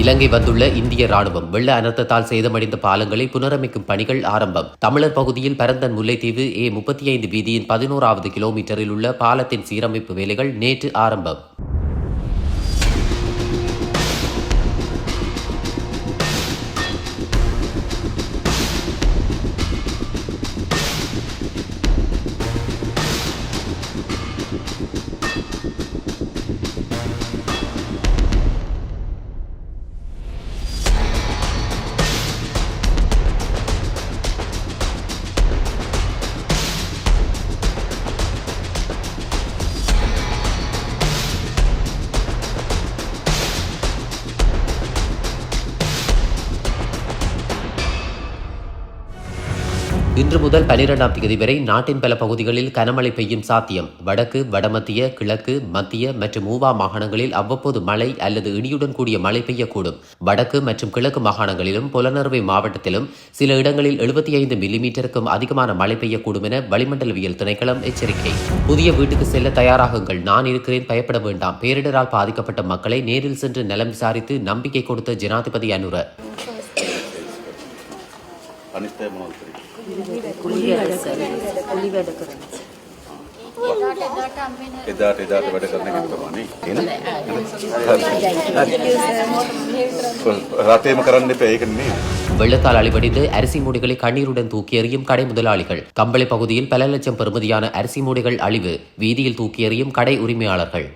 இலங்கை வந்துள்ள இந்திய ராணுவம் வெள்ள அனர்த்தத்தால் சேதமடைந்த பாலங்களை புனரமைக்கும் பணிகள் ஆரம்பம். தமிழர் பகுதியில் பரந்தன் முல்லைத்தீவு ஏ முப்பத்தி ஐந்து வீதியின் பதினோராவது கிலோமீட்டரில் உள்ள பாலத்தின் சீரமைப்பு வேலைகள் நேற்று ஆரம்பம். இன்று முதல் பனிரெண்டாம் தேதி வரை நாட்டின் பல பகுதிகளில் கனமழை பெய்யும் சாத்தியம். வடக்கு வடமத்திய கிழக்கு மத்திய மற்றும் மூவா மாகாணங்களில் அவ்வப்போது மழை அல்லது இடியுடன் கூடிய மழை பெய்யக்கூடும். வடக்கு மற்றும் கிழக்கு மாகாணங்களிலும் புலனறுவை மாவட்டத்திலும் சில இடங்களில் எழுபத்தி ஐந்து மில்லிமீட்டருக்கும் அதிகமான மழை பெய்யக்கூடும் என வளிமண்டலவியல் திணைக்களம் எச்சரிக்கை. புதிய வீட்டுக்கு செல்ல தயாராகுங்கள். நான் இருக்கிறேன் பயப்பட வேண்டாம். பேரிடரால் பாதிக்கப்பட்ட மக்களை நேரில் சென்று நலம் விசாரித்து நம்பிக்கை கொடுத்த ஜனாதிபதி அனுர. අනිත් අය මොනවද කරන්නේ? කුලි වැඩ කරන කුලි වැඩ කරන එදාට එදාට වැඩ කරන එක තමයි. එහෙනම් රටේම කරන්න එපා ඒක නෙමෙයි. வெள்ளத்தால் அழிவடைந்து அரிசி மூடைகளை கண்ணீருடன் தூக்கி எறியும் கடை முதலாளிகள் கம்பளை பகுதியில் பல லட்சம் பெறுமதியான அரிசி மூடைகள் அழிவு வீதியில் தூக்கி எறியும் கடை உரிமையாளர்கள்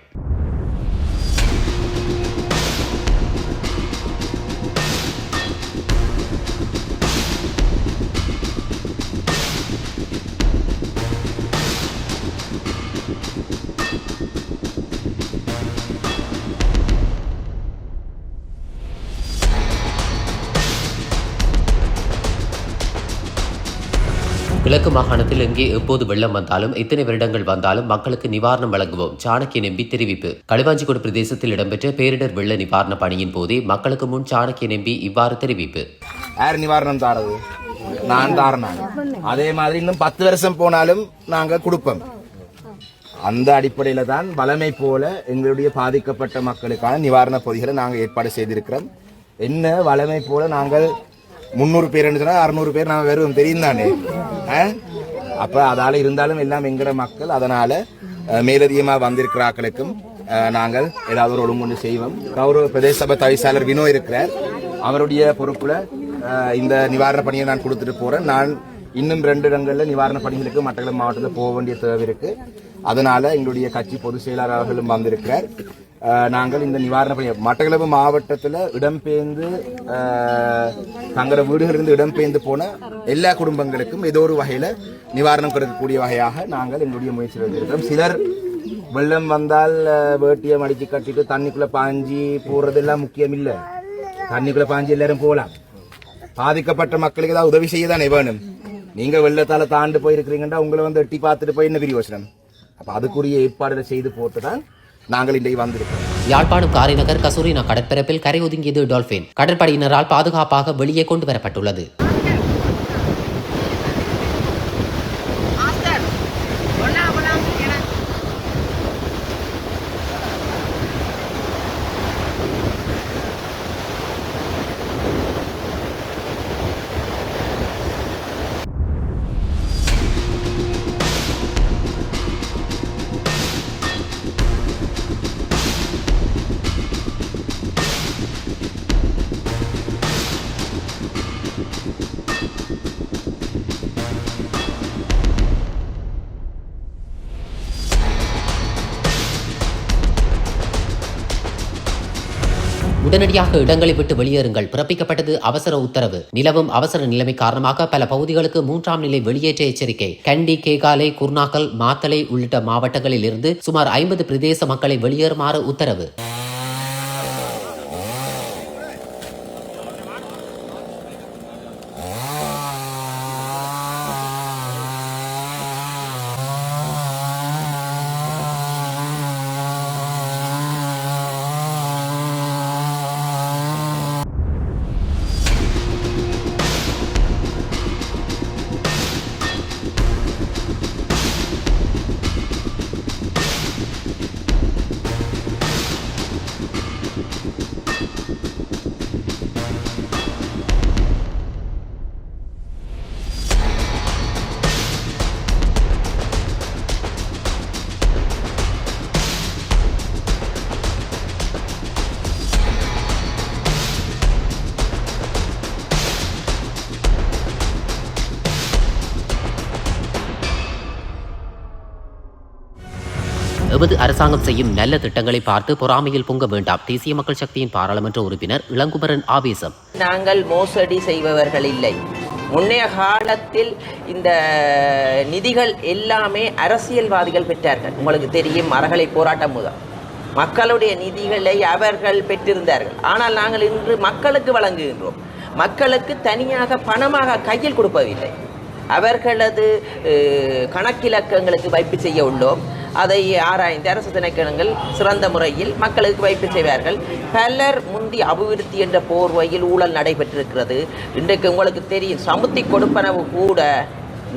கிழக்கு மாகாணத்தில் எங்கே எப்போது வெள்ளம் வந்தாலும் எத்தனை வருடங்கள் வந்தாலும் மக்களுக்கு நிவாரணம் வழங்குவோம் சாணக்கியன் எம்பி தெரிவிப்பு. களுவாஞ்சிக்குடு பிரதேசத்தில் இடம்பெற்ற பேரிடர் வெள்ள நிவாரண பணியின் போதே மக்களுக்கு முன் சாணக்கியன் எம்பி இவ்வாறு தெரிவிப்பு. யார் நிவாரணம் தாரது? நான் தாரணாங்க அதே மாதிரி இன்னும் பத்து வருஷம் போனாலும் நாங்க கொடுப்போம். அந்த அடிப்படையில தான் வளமை போல எங்களுடைய பாதிக்கப்பட்ட மக்களுக்கான நிவாரண பொதிகளை நாங்கள் ஏற்பாடு செய்திருக்கிறோம். என்ன வளமை போல நாங்கள் முந்நூறு பேர் சொன்னா அறுநூறு பேர் நான் வெறும் தெரியும் தானே? அப்போ அதால் இருந்தாலும் எல்லாம் எங்கட மக்கள் அதனால் மேலதிகமாக வந்திருக்கிறாக்களுக்கும் வந்திருக்கிற ஆக்களுக்கும் நாங்கள் ஏதாவது ஒரு ஒழுங்குண்டு செய்வோம். கௌரவ பிரதேச சபை தவிசாளர் வினோ இருக்கிறார். அவருடைய பொறுப்பில் இந்த நிவாரண பணியை நான் கொடுத்துட்டு போகிறேன் நான் இன்னும் ரெண்டு இடங்களில் நிவாரண பணிகளுக்கு மட்டக்களப்பு மாவட்டத்தில் போக வேண்டிய தேவை இருக்குது அதனால் எங்களுடைய கட்சி பொதுச் செயலாளர் அவர்களும் வந்திருக்கிறார். நாங்கள் இந்த நிவாரண பணி மட்டக்களப்பு மாவட்டத்தில் இடம்பெயர்ந்து தங்களோட வீடுகளிலிருந்து இடம்பெயர்ந்து போன எல்லா குடும்பங்களுக்கும் ஏதோ ஒரு வகையில் நிவாரணம் கொடுக்கக்கூடிய வகையாக நாங்கள் எங்களுடைய முயற்சி வந்திருக்கிறோம் சிலர் வெள்ளம் வந்தால் வேட்டியை மடித்து கட்டிட்டு தண்ணிக்குள்ளே பாஞ்சி போடுறதெல்லாம் முக்கியம் இல்லை. தண்ணிக்குள்ளே பாஞ்சி எல்லாரும் போகலாம். பாதிக்கப்பட்ட மக்களுக்கு ஏதாவது உதவி செய்ய தானே வேணும். நீங்கள் வெள்ளத்தால் தாண்டு போயிருக்கிறீங்கன்னா உங்களை வந்து எட்டி பார்த்துட்டு போய் என்ன பிரியோசனம்? அப்போ அதுக்குரிய ஏற்பாடுகளை செய்து போட்டுதான் நாங்கள் இன்றைக்கு வந்திருக்கிறோம். யாழ்ப்பாணம் காரைநகர் கசூரினா கடற்பரப்பில் கரை ஒதுங்கியது டால்பின். கடற்படையினரால் பாதுகாப்பாக வெளியே கொண்டு வரப்பட்டுள்ளது. உடனடியாக இடங்களை விட்டு வெளியேறுங்கள். பிறப்பிக்கப்பட்டது அவசர உத்தரவு. நிலவும் அவசர நிலைமை காரணமாக பல பகுதிகளுக்கு மூன்றாம் நிலை வெளியேற்ற எச்சரிக்கை. கண்டி கேகாலை குர்நாக்கல் மாத்தளை உள்ளிட்ட மாவட்டங்களில் இருந்து சுமார் ஐம்பது பிரதேச மக்களை வெளியேறுமாறு உத்தரவு. எமது அரசாங்கம் செய்யும் நல்ல திட்டங்களை பார்த்து பொறாமையில் பொங்க வேண்டாம். தேசிய மக்கள் சக்தியின் பாராளுமன்ற உறுப்பினர் இளங்குமரன் ஆவேசம். நாங்கள் மோசடி செய்பவர்கள் இல்லை. முன்னைய காலத்தில் இந்த நிதிகள் எல்லாமே அரசியல்வாதிகள் பெற்றார்கள். உங்களுக்கு தெரியும் மரகளை போராட்டம் முதல் மக்களுடைய நிதிகளை அவர்கள் பெற்றிருந்தார்கள். ஆனால் நாங்கள் இன்று மக்களுக்கு வழங்குகின்றோம். மக்களுக்கு தனியாக பணமாக கையில் கொடுப்பதில்லை. அவர்களது கணக்கிலக்கங்களுக்கு வைப்பு செய்ய உள்ளோம். அதை ஆராய்ந்து அரசு திணைக்களங்கள் சிறந்த முறையில் மக்களுக்கு வைப்பு செய்வார்கள். பலர் முந்தி அபிவிருத்தி என்ற போர்வையில் ஊழல் நடைபெற்றிருக்கிறது. இன்றைக்கு உங்களுக்கு தெரியும் சமுத்தி கொடுப்பனவு கூட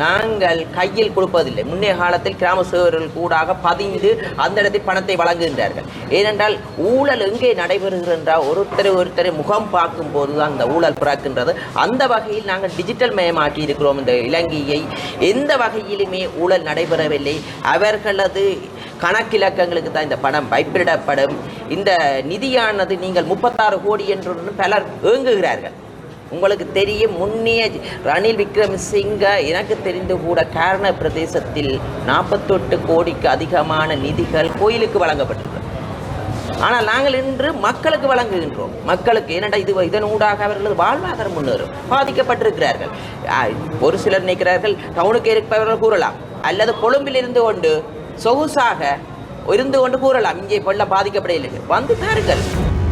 நாங்கள் கையில் கொடுப்பதில்லை. முன்னே காலத்தில் கிராம சேவர்கள் கூடாக பதிந்து அந்த இடத்தில் பணத்தை வழங்குகின்றார்கள். ஏனென்றால் ஊழல் எங்கே நடைபெறுகிறது என்றால் ஒருத்தரை ஒருத்தரை முகம் பார்க்கும் போது தான் அந்த ஊழல் பிறக்கின்றது. அந்த வகையில் நாங்கள் டிஜிட்டல் மயமாக்கி இருக்கிறோம். இந்த இலங்கையை எந்த வகையிலுமே ஊழல் நடைபெறவில்லை. அவர்களது கணக்கிலக்கங்களுக்கு தான் இந்த பணம் வைப்பிடப்படும் இந்த நிதியானது நீங்கள் முப்பத்தாறு கோடி என்று பலர் ஏங்குகிறார்கள். உங்களுக்கு தெரியும். முன்னிய ரணில் விக்ரமசிங்க எனக்கு தெரிந்து கூட காரண பிரதேசத்தில் நாற்பத்தெட்டு கோடிக்கு அதிகமான நிதிகள் கோயிலுக்கு வழங்கப்பட்டிருக்கிறது ஆனால் நாங்கள் இன்று மக்களுக்கு வழங்குகின்றோம். மக்களுக்கு என்னடா இது இதன் ஊடாக அவர்களது வாழ்வாதாரம் முன்னேறும். பாதிக்கப்பட்டிருக்கிறார்கள். ஒரு சிலர் நினைக்கிறார்கள் டவுனுக்கு இருப்பவர்கள் கூறலாம். அல்லது கொழும்பில் இருந்து கொண்டு சொகுசாக இருந்து கொண்டு கூறலாம். இங்கே கொள்ள பாதிக்கப்படையில்லை வந்து பாருங்கள்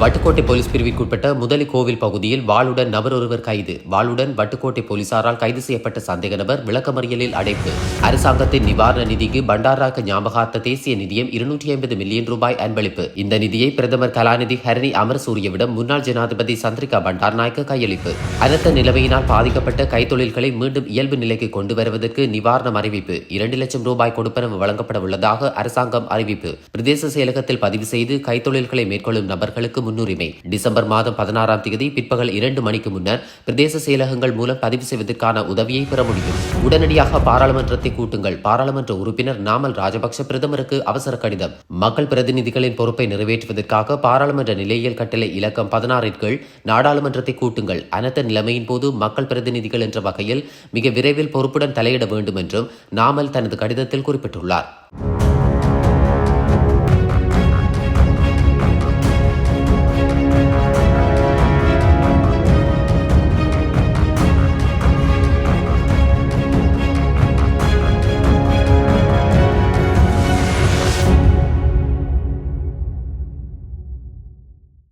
வட்டுக்கோட்டை போலீஸ் பிரிவிற்குட்பட்ட முதலி கோவில் பகுதியில் வாளுடன் நபர் ஒருவர் கைது. வாளுடன் வட்டுக்கோட்டை போலீசாரால் கைது செய்யப்பட்ட சந்தேக நபர் விளக்கமறியலில் அடைப்பு. அரசாங்கத்தின் நிவாரண நிதிக்கு பண்டாராக்க ஞாபகார்த்த தேசிய நிதியம் இருநூற்றி ஐம்பது மில்லியன் ரூபாய் அன்பளிப்பு. இந்த நிதியை பிரதமர் கலாநிதி ஹரணி அமரசூரியவிடம் முன்னாள் ஜனாதிபதி சந்திரிகா பண்டார்நாயக்க கையளிப்பு. அனர்த்த நிலைமையினால் பாதிக்கப்பட்ட கைத்தொழில்களை மீண்டும் இயல்பு நிலைக்கு கொண்டு வருவதற்கு நிவாரணம் அறிவிப்பு. இரண்டு லட்சம் ரூபாய் கொடுப்பனவு வழங்கப்பட உள்ளதாக அரசாங்கம் அறிவிப்பு. பிரதேச செயலகத்தில் பதிவு செய்து கைத்தொழில்களை மேற்கொள்ளும் நபர்களுக்கு முன்னுரிமை. டிசம்பர் மாதம் பதினாறாம் தேதி பிற்பகல் இரண்டு மணிக்கு முன்னர் பிரதேச செயலகங்கள் மூலம் பதிவு செய்வதற்கான உதவியை பெற முடியும். உடனடியாக பாராளுமன்றத்தை கூட்டுங்கள். பாராளுமன்ற உறுப்பினர் நாமல் ராஜபக்ஷ பிரதமருக்கு அவசர கடிதம். மக்கள் பிரதிநிதிகளின் பொறுப்பை நிறைவேற்றுவதற்காக பாராளுமன்ற நிலையியல் கட்டளை இலக்கம் பதினாறின் கீழ் நாடாளுமன்றத்தை கூட்டுங்கள். அனர்த்த நிலைமையின் போது மக்கள் பிரதிநிதிகள் என்ற வகையில் மிக விரைவில் பொறுப்புடன் தலையிட வேண்டும் என்றும் நாமல் தனது கடிதத்தில் குறிப்பிட்டுள்ளார்.